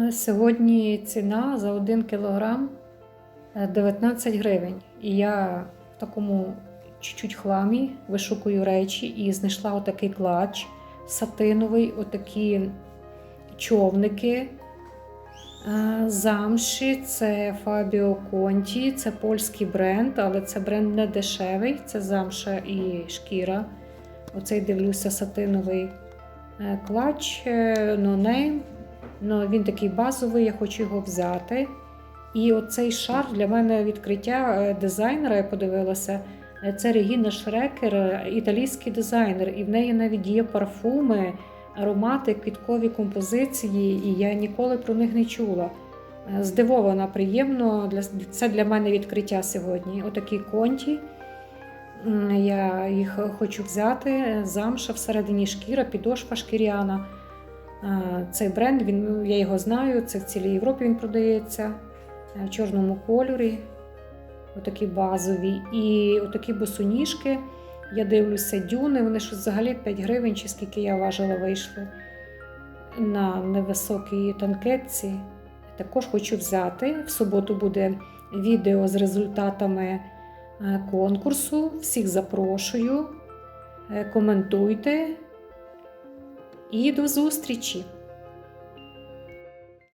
Е, Сьогодні ціна за 1 кілограм е, 19 гривень. І я в такому чуть-чуть хламі вишукую речі і знайшла отакий клач сатиновий, отакі човники. е, Замші, це Фабіо Конті, це польський бренд, але це бренд не дешевий, це замша і шкіра. Оцей дивлюся сатиновий е, клач, е, name. Ну, він такий базовий, я хочу його взяти. І оцей шар для мене відкриття е, дизайнера, я подивилася. Е, Це Регіна Шрекер, е, італійський дизайнер, і в неї навіть є парфуми, аромати, квіткові композиції, і я ніколи про них не чула. Здивована, приємно. Це для мене відкриття сьогодні. Отакі конті. Я їх хочу взяти. Замша всередині шкіра, підошва шкіряна. Цей бренд, він, ну, я його знаю, це в цілій Європі він продається е, в чорному кольорі. Отакі базові. І отакі босоніжки. Я дивлюся, дюни, вони ж взагалі 5 гривень, чи скільки я важила, вийшли на невисокій танкетці. Також хочу взяти. В суботу буде відео з результатами е, конкурсу. Всіх запрошую. Е, Коментуйте. І до зустрічі!